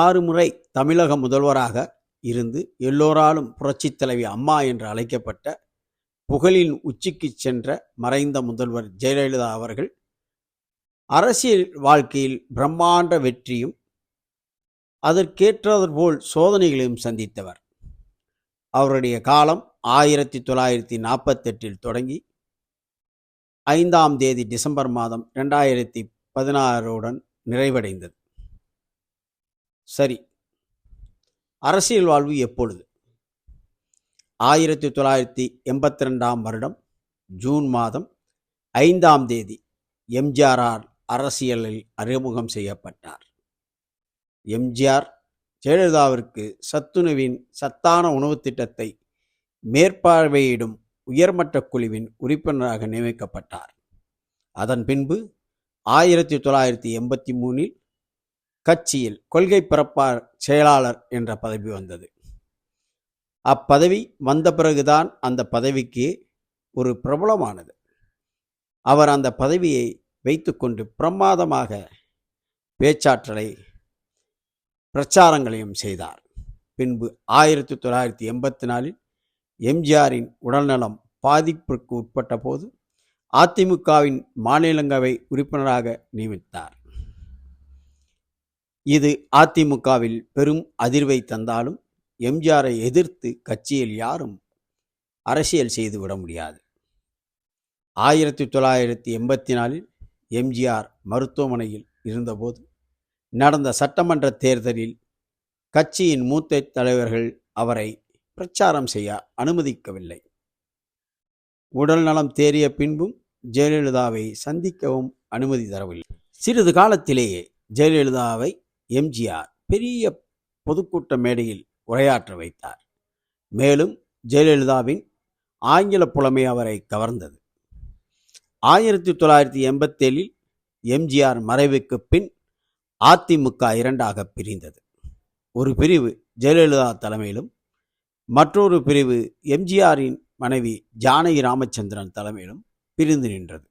ஆறு முறை தமிழக முதல்வராக இருந்து எல்லோராலும் புரட்சித் தலைவி அம்மா என்று அழைக்கப்பட்ட புகழின் உச்சிக்கு சென்ற மறைந்த முதல்வர் ஜெயலலிதா அவர்கள் அரசியல் வாழ்க்கையில் பிரம்மாண்ட வெற்றியும் அதற்கேற்றது போல் சோதனைகளையும் சந்தித்தவர். அவருடைய காலம் ஆயிரத்தி தொள்ளாயிரத்தி நாற்பத்தெட்டில் தொடங்கி ஐந்தாம் தேதி டிசம்பர் மாதம் ரெண்டாயிரத்தி பதினாறுடன் நிறைவடைந்தது. சரி. அரசியல் வாழ்வு எப்பொழுது? ஆயிரத்தி தொள்ளாயிரத்தி எண்பத்தி ரெண்டாம் வருடம் ஜூன் மாதம் ஐந்தாம் தேதி எம்ஜிஆரால் அரசியலில் அறிமுகம் செய்யப்பட்டார். எம்ஜிஆர் ஜெயலலிதாவிற்கு சத்துணவின் சத்தான உணவுத் திட்டத்தை மேற்பார்வையிடும் உயர்மட்ட குழுவின் உறுப்பினராக நியமிக்கப்பட்டார். அதன் பின்பு ஆயிரத்தி தொள்ளாயிரத்தி எண்பத்தி மூணில் கட்சியில் கொள்கை பிறப்பார் செயலாளர் என்ற பதவி வந்தது. அப்பதவி வந்த பிறகுதான் அந்த பதவிக்கு ஒரு பிரபலமானது. அவர் அந்த பதவியை வைத்துக்கொண்டு பிரமாதமாக பேச்சாற்றலை பிரச்சாரங்களையும் செய்தார். பின்பு ஆயிரத்தி தொள்ளாயிரத்தி எண்பத்தி நாலில் எம்ஜிஆரின் உடல்நலம் பாதிப்பிற்கு உட்பட்ட போது அதிமுகவின் மாநிலங்களவை உறுப்பினராக நியமித்தார். இது அதிமுகவில் பெரும் அதிர்வை தந்தாலும் எம்ஜிஆரை எதிர்த்து கட்சியில் யாரும் அரசியல் செய்துவிட முடியாது. ஆயிரத்தி தொள்ளாயிரத்தி எண்பத்தி நாலில் எம்ஜிஆர் மருத்துவமனையில் இருந்தபோது நடந்த சட்டமன்ற தேர்தலில் கட்சியின் மூத்த தலைவர்கள் அவரை பிரச்சாரம் செய்ய அனுமதிக்கவில்லை. உடல் நலம் தேறிய பின்பும் ஜெயலலிதாவை சந்திக்கவும் அனுமதி தரவில்லை. சிறிது காலத்திலேயே ஜெயலலிதாவை எம்ஜிஆர் பெரிய பொதுக்கூட்ட மேடையில் உரையாற்ற வைத்தார். மேலும் ஜெயலலிதாவின் ஆங்கில புலமை அவரை கவர்ந்தது. ஆயிரத்தி தொள்ளாயிரத்தி எண்பத்தேழில் எம்ஜிஆர் மறைவுக்கு பின் அதிமுக இரண்டாக பிரிந்தது. ஒரு பிரிவு ஜெயலலிதா தலைமையிலும் மற்றொரு பிரிவு எம்ஜிஆரின் மனைவி ஜானகி ராமச்சந்திரன் தலைமையிலும் பிரிந்து நின்றது.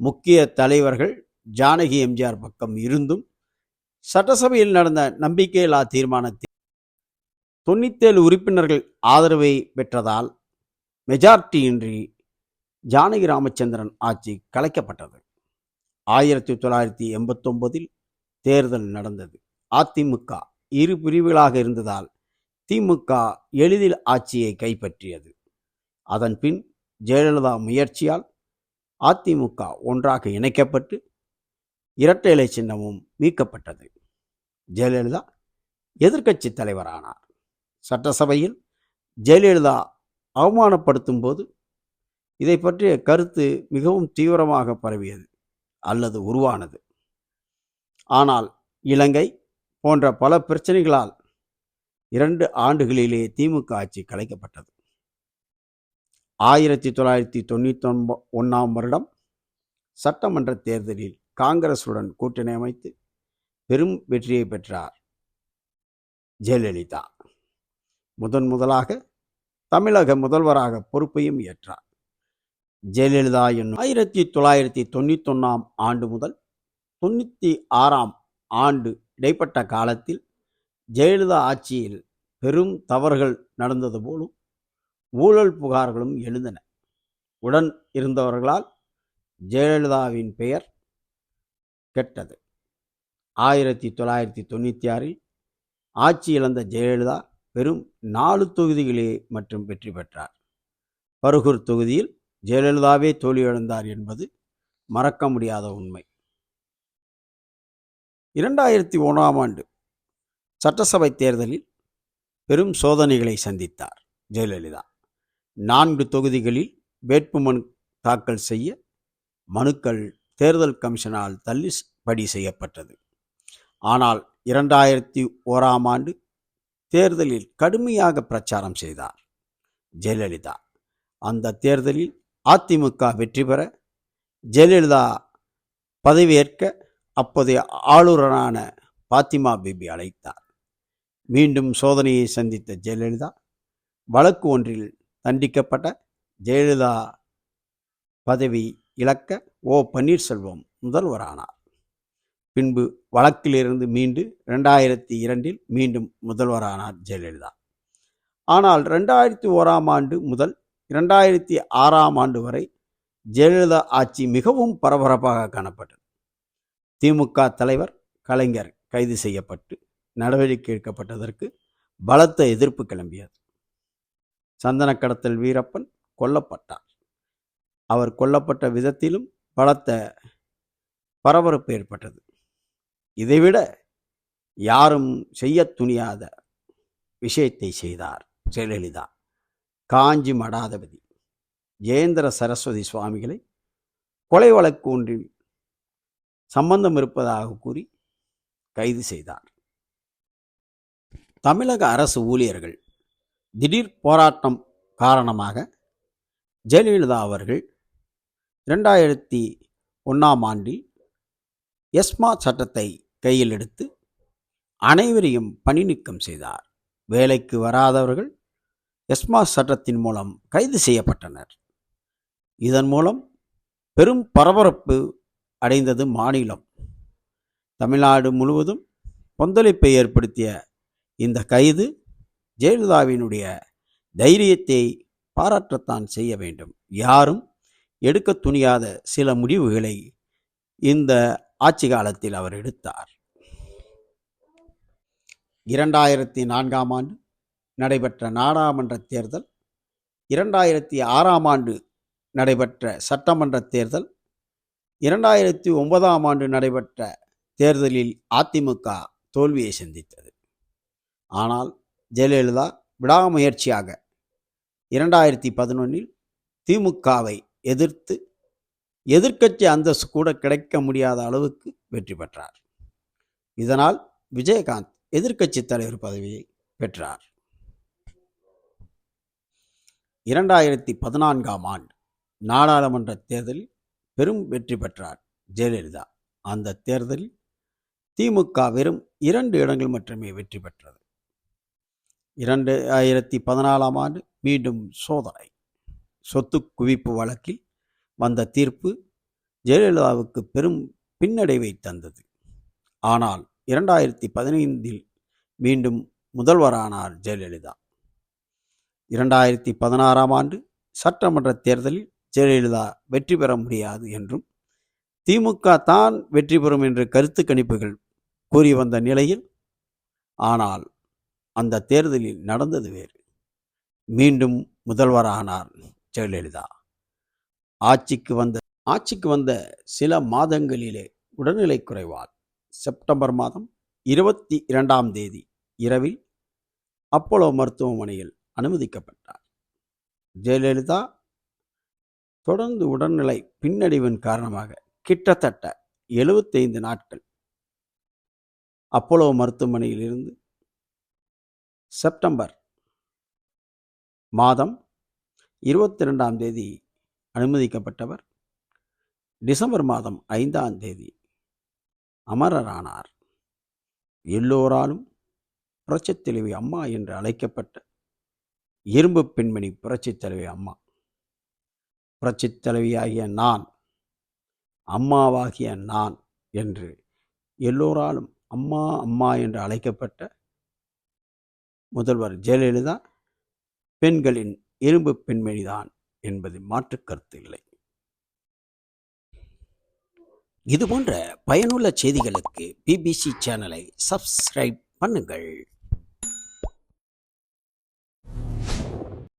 முக்கிய தலைவர்கள் ஜானகி எம்ஜிஆர் பக்கம் இருந்தும் சட்டசபையில் நடந்த நம்பிக்கையில்லா தீர்மானத்தில் தொண்ணூத்தேழு உறுப்பினர்கள் ஆதரவை பெற்றதால் மெஜாரிட்டியின்றி ஜானகி ராமச்சந்திரன் ஆட்சி கலைக்கப்பட்டது. ஆயிரத்தி தொள்ளாயிரத்தி எண்பத்தொன்பதில் தேர்தல் நடந்தது. அதிமுக இரு பிரிவுகளாக இருந்ததால் திமுக எளிதில் ஆட்சியை கைப்பற்றியது. அதன் பின் ஜெயலலிதா முயற்சியால் அதிமுக ஒன்றாக இணைக்கப்பட்டு இரட்டை இலை சின்னமும் மீட்கப்பட்டது. ஜெயலலிதா எதிர்க்கட்சி தலைவரானார். சட்டசபையில் ஜெயலலிதா அவமானப்படுத்தும் போது இதை பற்றிய கருத்து மிகவும் தீவிரமாக பரவியது அல்லது உருவானது. ஆனால் இலங்கை போன்ற பல பிரச்சனைகளால் இரண்டு ஆண்டுகளிலே திமுக ஆட்சி கலைக்கப்பட்டது. ஆயிரத்தி தொள்ளாயிரத்தி தொண்ணூத்தி ஒன்ப ஒன்றாம் வருடம் சட்டமன்ற தேர்தலில் காங்கிரசுடன் கூட்டணி அமைத்து பெரும் வெற்றியை பெற்றார் ஜெயலலிதா. முதன் முதலாக தமிழக முதல்வராக பொறுப்பையும் ஏற்றார். ஜெயலலிதா என்னும் ஆயிரத்தி தொள்ளாயிரத்தி தொண்ணூத்தொன்னாம் ஆண்டு முதல் தொண்ணூற்றி ஆறாம் ஆண்டு இடைப்பட்ட காலத்தில் ஜெயலலிதா ஆட்சியில் பெரும் தவறுகள் நடந்தது போலும் ஊழல் புகார்களும் எழுந்தன. உடன் இருந்தவர்களால் ஜெயலலிதாவின் பெயர் கெட்டது. ஆயிரத்தி தொள்ளாயிரத்தி தொண்ணூற்றி ஆறில் ஆட்சி இழந்த ஜெயலலிதா வெறும் நாலு தொகுதிகளே மற்றும் வெற்றி பெற்றார். பருகூர் தொகுதியில் ஜெயலலிதாவே தோல்வியடைந்தார் என்பது மறக்க முடியாத உண்மை. இரண்டாயிரத்தி ஒன்றாம் ஆண்டு சட்டசபை தேர்தலில் பெரும் சோதனைகளை சந்தித்தார் ஜெயலலிதா. நான்கு தொகுதிகளில் வேட்புமனு தாக்கல் செய்ய மனுக்கள் தேர்தல் கமிஷனால் தள்ளுபடி செய்யப்பட்டது. ஆனால் இரண்டாயிரத்தி ஓராம் ஆண்டு தேர்தலில் கடுமையாக பிரச்சாரம் செய்தார் ஜெயலலிதா. அந்த தேர்தலில் அதிமுக வெற்றி பெற ஜெயலலிதா பதவியேற்க அப்போதைய ஆளுநரான பாத்திமா பிபி அழைத்தார். மீண்டும் சோதனையை சந்தித்த ஜெயலலிதா வழக்கு ஒன்றில் தண்டிக்கப்பட்ட ஜெயலலிதா பதவி இழக்க ஓ பன்னீர்செல்வம் முதல்வரானார் பின்பு வழக்கிலிருந்து மீண்டு ரெண்டாயிரத்தி இரண்டில் மீண்டும் முதல்வரானார் ஜெயலலிதா. ஆனால் ரெண்டாயிரத்தி ஓராம் ஆண்டு முதல் இரண்டாயிரத்தி ஆறாம் ஆண்டு வரை ஜெயலலிதா ஆட்சி மிகவும் பரபரப்பாக காணப்பட்டது. திமுக தலைவர் கலைஞர் கைது செய்யப்பட்டு நடவடிக்கை எடுக்கப்பட்டதற்கு பலத்த எதிர்ப்பு கிளம்பியது. சந்தன கடத்தல் வீரப்பன் கொல்லப்பட்டார். அவர் கொல்லப்பட்ட விதத்திலும் பலத்த பரபரப்பு ஏற்பட்டது. இதைவிட யாரும் செய்ய துணியாத விஷயத்தை செய்தார் ஜெயலலிதா. காஞ்சி மடாதபதி ஜெயேந்திர சரஸ்வதி சுவாமிகளை கொலை வழக்கு ஒன்றில் சம்பந்தம் இருப்பதாக கூறி கைது செய்தார். தமிழக அரசு ஊழியர்கள் திடீர் போராட்டம் காரணமாக ஜெயலலிதா அவர்கள் இரண்டாயிரத்தி ஒன்றாம் ஆண்டில் எஸ்மா சட்டத்தை கையில் எடுத்து அனைவரையும் பணி நீக்கம் செய்தார். வேலைக்கு வராதவர்கள் எஸ்மா சட்டத்தின் மூலம் கைது செய்யப்பட்டனர். இதன் மூலம் பெரும் பரபரப்பு அடைந்தது மாநிலம். தமிழ்நாடு முழுவதும் கொந்தளிப்பை ஏற்படுத்திய இந்த கைது ஜெயலலிதாவினுடைய தைரியத்தை பாராட்டத்தான் செய்ய வேண்டும். யாரும் எடுக்க துணியாத சில முடிவுகளை இந்த ஆட்சி காலத்தில் அவர் எடுத்தார். இரண்டாயிரத்தி நான்காம் ஆண்டு நடைபெற்ற நாடாளுமன்ற தேர்தல் இரண்டாயிரத்தி ஆறாம் ஆண்டு நடைபெற்ற சட்டமன்ற தேர்தல் இரண்டாயிரத்தி ஒன்பதாம் ஆண்டு நடைபெற்ற தேர்தலில் அதிமுக தோல்வியை சந்தித்தது. ஆனால் ஜெயலலிதா விடாமுயற்சியாக இரண்டாயிரத்தி பதினொன்றில் திமுகவை எதிர்த்து எதிர்க்கட்சி அந்தஸ்து கூட கிடைக்க முடியாத அளவுக்கு வெற்றி பெற்றார். இதனால் விஜயகாந்த் எதிர்க்கட்சி தலைவர் பதவியை பெற்றார். இரண்டாயிரத்தி பதினான்காம் ஆண்டு நாடாளுமன்ற தேர்தலில் பெரும் வெற்றி பெற்றார் ஜெயலலிதா. அந்த தேர்தலில் திமுக வெறும் இரண்டு இடங்கள் மட்டுமே வெற்றி பெற்றது. இரண்டு ஆயிரத்தி பதினாலாம் ஆண்டு மீண்டும் சோதனை. சொத்து குவிப்பு வழக்கில் வந்த தீர்ப்பு ஜெயலலிதாவுக்கு பெரும் பின்னடைவை தந்தது. ஆனால் இரண்டாயிரத்தி பதினைந்தில் மீண்டும் முதல்வரானார் ஜெயலலிதா. இரண்டாயிரத்தி பதினாறாம் ஆண்டு சட்டமன்ற தேர்தலில் ஜெயலலிதா வெற்றி பெற முடியாது என்றும் திமுக தான் வெற்றி பெறும் என்று கருத்து கணிப்புகள் கூறி வந்த நிலையில் ஆனால் அந்த தேர்தலில் நடந்தது வேறு. மீண்டும் முதல்வரானார் ஜெயலலிதா ஆட்சிக்கு வந்த ஆட்சிக்கு வந்த சில மாதங்களிலே உடல்நிலை குறைவால் செப்டம்பர் மாதம் இருபத்தி இரண்டாம் தேதி இரவில் அப்போலோ மருத்துவமனையில் அனுமதிக்கப்பட்டார். ஜெயலலிதா தொடர்ந்து உடல்நிலை பின்னடைவின் காரணமாக கிட்டத்தட்ட எழுபத்தைந்து நாட்கள் அப்போலோ மருத்துவமனையில் இருந்து செப்டம்பர் மாதம் இருபத்தி ரெண்டாம் தேதி அனுமதிக்கப்பட்டவர். டிசம்பர் மாதம் ஐந்தாம் தேதி அமரரானார். எல்லோராலும் புரட்சித் தலைவி அம்மா என்று அழைக்கப்பட்ட இரும்பு பெண்மணி புரட்சித் தலைவி அம்மா. புரட்சித் தலைவியாகிய நான் அம்மாவாகிய நான் என்று எல்லோராலும் அம்மா அம்மா என்று அழைக்கப்பட்ட முதல்வர் ஜெயலலிதா பெண்களின் இரும்பு பெண்மணிதான் என்பது மாற்று கருத்து இல்லை. இதுபோன்ற பயனுள்ள செய்திகளுக்கு பிபிசி சேனலை சப்ஸ்கிரைப் பண்ணுங்கள்.